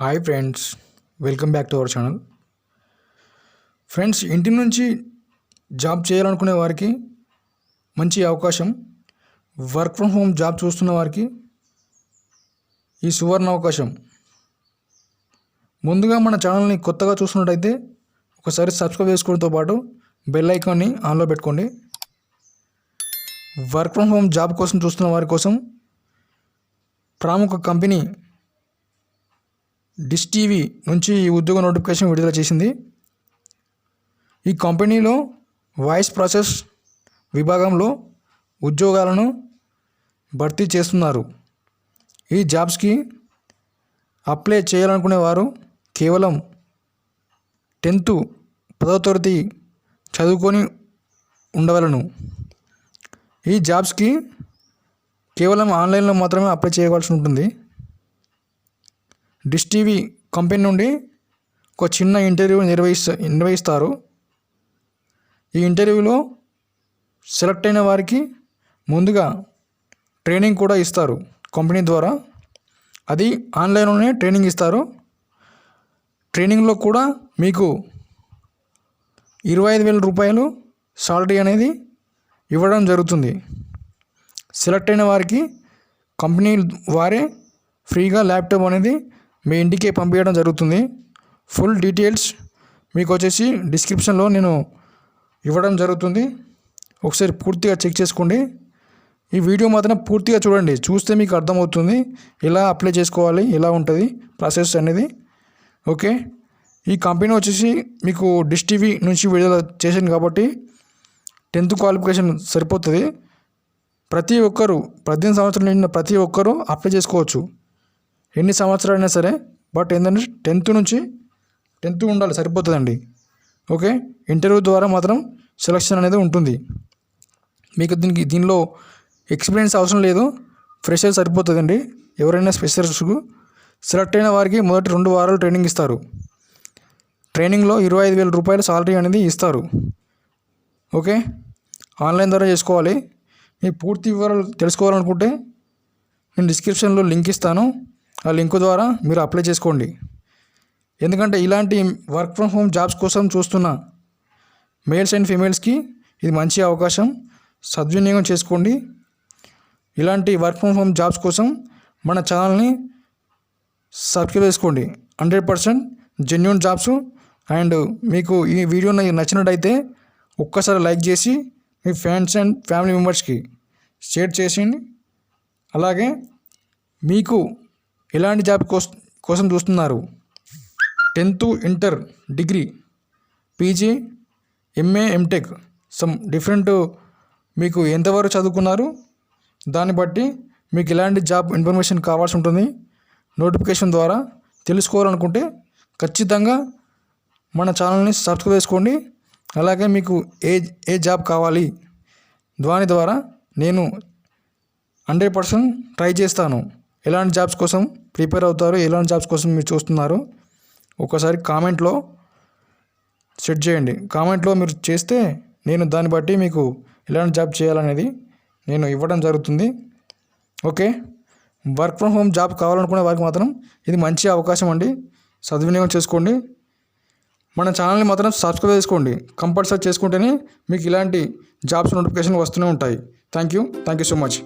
Hi friends welcome back to our channel friends ఇంటి నుంచి job చేయాలనుకునే వారికి మంచి అవకాశం. వర్క్ ఫ్రమ్ హోమ్ జాబ్ చూస్తున్న వారికి ఈ సువర్ణ అవకాశం. ముందుగా మన ఛానల్ని కొత్తగా చూస్తున్నట్టయితే ఒకసారి సబ్స్క్రైబ్ చేసుకోవడంతో పాటు బెల్ ఐకాన్ని ఆన్లో పెట్టుకోండి. వర్క్ ఫ్రమ్ హోమ్ జాబ్ కోసం చూస్తున్న వారి కోసం ప్రాముఖ కంపెనీ డిష్ టీవీ నుంచి ఈ ఉద్యోగ నోటిఫికేషన్ విడుదల చేసింది. ఈ కంపెనీలో వాయిస్ ప్రాసెస్ విభాగంలో ఉద్యోగాలను భర్తీ చేస్తున్నారు. ఈ జాబ్స్కి అప్లై చేయాలనుకునే వారు కేవలం టెన్త్ పదవ తరగతి చదువుకొని ఉండవలను. ఈ జాబ్స్కి కేవలం ఆన్లైన్లో మాత్రమే అప్లై చేయవలసి ఉంటుంది. డిష్ టీవీ కంపెనీ నుండి ఒక చిన్న ఇంటర్వ్యూ నిర్వహిస్త నిర్వహిస్తారు. ఈ ఇంటర్వ్యూలో సెలెక్ట్ అయిన వారికి ముందుగా ట్రైనింగ్ కూడా ఇస్తారు కంపెనీ ద్వారా. అది ఆన్లైన్లోనే ట్రైనింగ్ ఇస్తారు. ట్రైనింగ్లో కూడా మీకు ఇరవై ఐదు వేల రూపాయలు సాలరీ అనేది ఇవ్వడం జరుగుతుంది. సెలెక్ట్ అయిన వారికి కంపెనీ వారే ఫ్రీగా ల్యాప్టాప్ అనేది మీ ఇంటికి పంపించడం జరుగుతుంది. ఫుల్ డీటెయిల్స్ మీకు వచ్చేసి డిస్క్రిప్షన్లో నేను ఇవ్వడం జరుగుతుంది. ఒకసారి పూర్తిగా చెక్ చేసుకోండి. ఈ వీడియో మాత్రం పూర్తిగా చూడండి. చూస్తే మీకు అర్థమవుతుంది. ఎలా అప్లై చేసుకోవాలి ఎలా ఉంటుంది ప్రాసెస్ అనేది. ఓకే? ఈ కంపెనీ వచ్చేసి మీకు డిష్ టీవీ నుంచి విడుదల చేసింది కాబట్టి టెన్త్ క్వాలిఫికేషన్ సరిపోతుంది. ప్రతి ఒక్కరు పద్దెనిమిది సంవత్సరాలు నిండిన ప్రతి ఒక్కరూ అప్లై చేసుకోవచ్చు. ఎన్ని సంవత్సరాలైనా సరే బట్ ఏంటంటే టెన్త్ నుంచి టెన్త్ ఉండాలి సరిపోతుందండి. ఓకే ఇంటర్వ్యూ ద్వారా మాత్రం సెలక్షన్ అనేది ఉంటుంది. మీకు దీనికి దీనిలో ఎక్స్పీరియన్స్ అవసరం లేదు. ఫ్రెషర్ సరిపోతుందండి. ఎవరైనా స్పెషలిస్ట్కు సెలెక్ట్ అయిన వారికి మొదటి రెండు వారాలు ట్రైనింగ్ ఇస్తారు. ట్రైనింగ్లో ఇరవై ఐదు వేల రూపాయల సాలరీ అనేది ఇస్తారు. ఓకే ఆన్లైన్ ద్వారా చేసుకోవాలి. మీ పూర్తి వివరాలు తెలుసుకోవాలనుకుంటే నేను డిస్క్రిప్షన్లో లింక్ ఇస్తాను. ఆ లింక్ ద్వారా మీరు అప్లై చేసుకోండి. ఎందుకంటే ఇలాంటి వర్క్ ఫ్రమ్ హోమ్ జాబ్స్ కోసం చూస్తున్న మేల్స్ అండ్ ఫీమేల్స్కి ఇది మంచి అవకాశం. సద్వినియోగం చేసుకోండి. ఇలాంటి వర్క్ ఫ్రమ్ హోమ్ జాబ్స్ కోసం మన ఛానల్ని సబ్స్క్రైబ్ చేసుకోండి. Hundred percent genuine jobs. And మీకు ఈ వీడియో నాకు నచ్చినట్టయితే ఒక్కసారి లైక్ చేసి మీ ఫ్రెండ్స్ అండ్ ఫ్యామిలీ మెంబర్స్కి షేర్ చేసేయండి. అలాగే మీకు ఎలాంటి జాబ్ కోస్ కోసం చూస్తున్నారు? Tenth inter degree PG MA MTech. Some different మీకు ఎంతవరకు చదువుకున్నారు? దాన్ని బట్టి మీకు ఎలాంటి జాబ్ ఇన్ఫర్మేషన్ కావాల్సి ఉంటుంది? నోటిఫికేషన్ ద్వారా తెలుసుకోవాలనుకుంటే ఖచ్చితంగా మన ఛానల్ని సబ్స్క్రైబ్ చేసుకోండి. అలాగే మీకు ఏ ఏ జాబ్ కావాలి? దాని ద్వారా నేను హండ్రెడ్ పర్సెంట్ ట్రై చేస్తాను. ఎలాంటి జాబ్స్ కోసం? ప్రిపేర్ అవుతారు ఎలాంటి జాబ్స్ కోసం మీరు చూస్తున్నారు ఒకసారి కామెంట్లో సెట్ చేయండి. కామెంట్లో మీరు చేస్తే నేను దాన్ని బట్టి మీకు ఎలాంటి జాబ్ చేయాలనేది నేను ఇవ్వడం జరుగుతుంది. Okay? Work from home job కావాలనుకునే వారికి మాత్రం ఇది మంచి అవకాశం అండి. సద్వినియోగం చేసుకోండి. మన ఛానల్ని మాత్రం సబ్స్క్రైబ్ చేసుకోండి. కంపల్సరీ చేసుకుంటేనే మీకు ఇలాంటి జాబ్స్ నోటిఫికేషన్ వస్తూనే ఉంటాయి. Thank you. Thank you so much.